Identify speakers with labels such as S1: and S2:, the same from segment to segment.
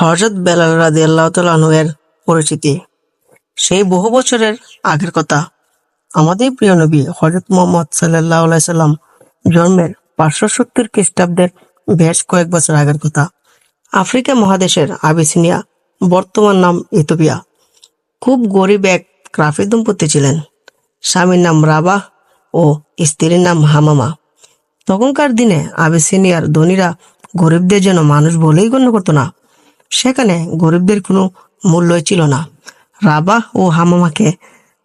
S1: হজরত বেলাল রাজি আল্লাহ এর পরিচিতি। সেই বহু বছরের আগের কথা। আমাদের প্রিয় নবী হজরত মোহাম্মদ সাল্লাহ সাল্লাম জন্মের পাঁচশো সত্তর খ্রিস্টাব্দের বেশ কয়েক বছর আগের কথা। আফ্রিকা মহাদেশের আবিসিনিয়া, বর্তমান নাম ইথোপিয়া খুব গরিব এক ক্রাফি দম্পতি ছিলেন। স্বামীর নাম রাবা ও স্ত্রীর নাম হামামা। তখনকার দিনে আবিসিনিয়ার ধনীরা গরিবদের জন্য মানুষ বলেই গণ্য করতো না। সেখানে গরিবদের কোনো মূল্যই ছিল না। রাবা ও হামামাকে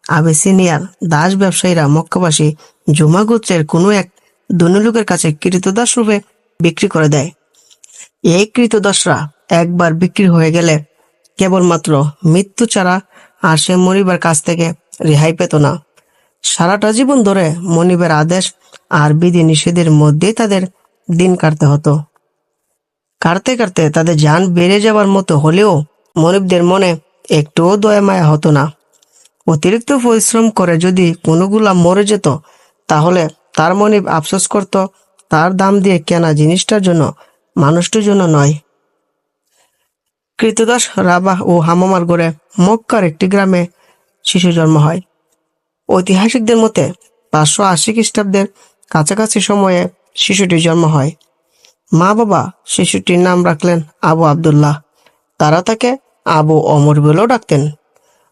S1: আবেসিনিয়ার দাস ব্যবসায়ীরা মক্কাবাসী জুমা গোত্রের কোনো এক ধনী লোকের কাছে কৃতদাস রূপে বিক্রি করে দেয়। এই কৃতদাসরা একবার বিক্রি হয়ে গেলে কেবলমাত্র মৃত্যু ছাড়া আর সে মনিবের কাছ থেকে রেহাই পেত না। সারাটা জীবন ধরে মনিবের আদেশ আর বিধি নিষেধের মধ্যেই তাদের দিন কাটতে হতো। কাটতে কাটতে তাদের যান বেড়ে যাবার মতো হলেও মনিবদের মনে একটুও দয়া মায়া হতো না। অতিরিক্ত পরিশ্রম করে যদি কোনোগুলা মরে যেত, তাহলে তার মনিব আফসোস করত, তার দাম দিয়ে কেনা জিনিসটার জন্য, মানুষটির জন্য নয়। কৃতদাস, রাবাহ ও হামামার গড়ে মক্কার একটি গ্রামে শিশু জন্ম হয়। ঐতিহাসিকদের মতে পাঁচশো আশি খ্রিস্টাব্দের কাছাকাছি সময়ে শিশুটির জন্ম হয়। মা বাবা শিশুটির নাম রাখলেন আবু আবদুল্লাহ। তারা তাকে আবু অমর বলেও ডাকতেন।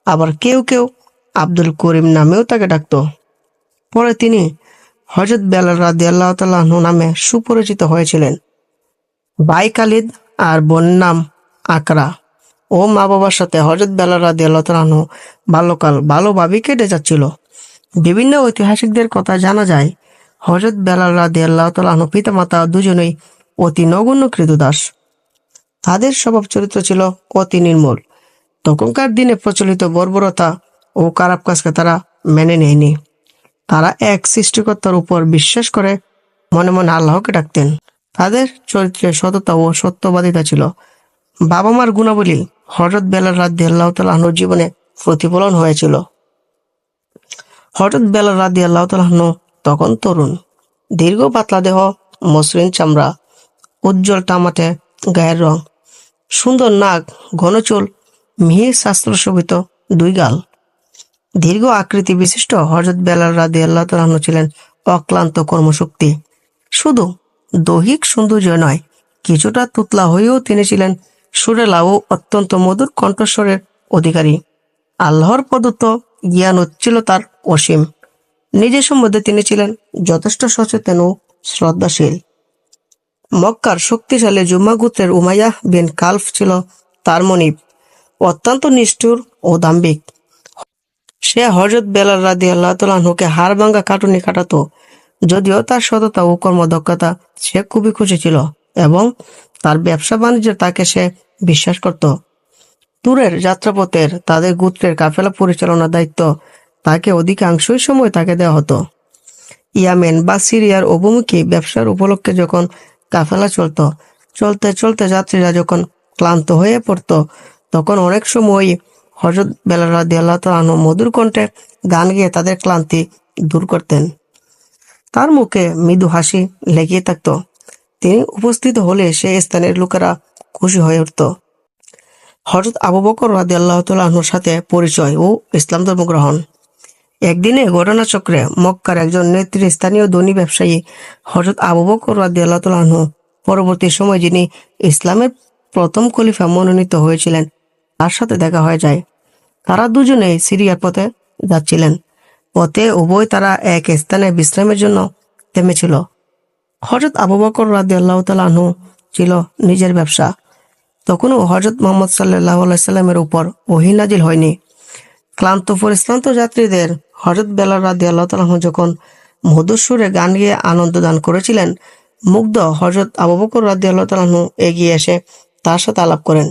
S1: আবার কেউ কেউ আব্দুল করিম নামেও তাকে ডাকত। পরে তিনি হজরত বেলাল রাদি আল্লাহ তাল্লাহ নামে সুপরিচিত হয়েছিলেন। ভাই খালিদ আর বোন নাম আকরা। ও মা বাবার সাথে হজরত বেলাল রাদি আল্লাহ তাল্লাহ বাল্যকাল ভালোভাবেই কেটে যাচ্ছিল। বিভিন্ন ঐতিহাসিকদের কথা জানা যায় হজরত বেলাল রাদি আল্লাহ তাল্লাহ পিতা মাতা দুজনেই অতি নগণ্য কৃতদাস। তাদের স্বভাব চরিত্র ছিল অতি নির্মল। তখনকার দিনে প্রচলিত বর্বরতা ও খারাপ কাজকে তারা মেনে নেয়নি। তারা এক সৃষ্টিকর্তার উপর বিশ্বাস করে মনে মনে আল্লাহকে ডাকতেন। তাদের চরিত্রে সততা ও সত্যবাদিতা ছিল। বাবা মার গুণাবলী হজরত বেলাল রাদ্দি আল্লাহ তালাহনুর জীবনে প্রতিফলন হয়েছিল। হঠাৎ বেলাল রাদ্দি আল্লাহ তালাহনু তখন তরুণ। দীর্ঘ পাতলা দেহ, মসৃণ চামড়া উজ্জ্বল টামাটে গায়ের রং। সুন্দর নাক, ঘন চুল, মিহির শাস্ত্র শোভিত দুই গাল। দীর্ঘ আকৃতি বিশিষ্ট হজরত বেলাল রাদি আল্লাহ তালাহন ছিলেন অক্লান্ত কর্মশক্তি। শুধু দৈহিক সৌন্দর্য নয়, কিছুটা তুতলা হয়েও তিনি ছিলেন সুরেলা ও অত্যন্ত মধুর কণ্ঠস্বরের অধিকারী। আল্লাহর প্রদত্ত জ্ঞান ছিল তার অসীম। নিজের সম্বন্ধে তিনি ছিলেন যথেষ্ট সচেতন ও শ্রদ্ধাশীল। মক্কার শক্তিশালী জুম্মা গোত্রের উমাইয়া বিন কালফ ছিল তার মনিব, অত্যন্ত নিষ্ঠুর ও দাম্বিক সে হজরত বেলাল রাদি আল্লাহ তালুকে হাড় ভাঙ্গা কাটুনি কাটাতো যদিও তার সততা ও কর্মদক্ষতা সে খুবই খুশি ছিল এবং তার ব্যবসা বাণিজ্যের তাকে সে বিশ্বাস করত। দূরের যাত্রাপথের তাদের গোত্রের কাফেলা পরিচালনার দায়িত্ব তাকে অধিকাংশই সময় তাকে দেওয়া হতো। ইয়ামেন বা সিরিয়ার অভিমুখী ব্যবসার উপলক্ষে যখন কাফেলা চলত। চলতে চলতে যাত্রীরা যখন ক্লান্ত হয়ে পড়তো, তখন অনেক সময় হজরত বেলাল রাদি আল্লাহ তালু মধুর কণ্ঠে গান গেয়ে তাদের ক্লান্তি দূর করতেন। তার মুখে মৃদু হাসি লেগিয়ে থাকত। তিনি উপস্থিত হলে সে স্থানের লোকেরা খুশি হয়ে উঠত। হজরত আবু বকর রাদি আল্লাহ তালুর সাথে পরিচয় ও ইসলাম ধর্ম গ্রহণ। একদিনে ঘটনাচক্রে মক্কার একজন নেতৃস্থানীয় ধনী ব্যবসায়ী হজরত আবু বকর রাদি আল্লাহ তালু পরবর্তী সময় যিনি ইসলামের প্রথম খলিফা মনোনীত হয়েছিলেন, তার সাথে দেখা হয়ে যায়। তারা দুজনেই সিরিয়ার পথে যাচ্ছিলেন। পথে উভয় তারা এক স্থানে বিশ্রামের জন্য থেমেছিল। হজরত আবু বকর রাদি আল্লাহ তালু ছিল নিজের ব্যবসা। তখনও হজরত মোহাম্মদ সাল্লাহ সাল্লামের উপর ওহি নাজিল হয়নি। ক্লান্ত পরিশ্রান্ত যাত্রীদের হজরত বেলা রাদি আল্লাহ যখন মধুসুরে গান গিয়ে আনন্দ দান করেছিলেন, মুগ্ধ হজরত আবু বকর রাদি আল্লাহ এগিয়ে এসে তার সাথে আলাপ করেন।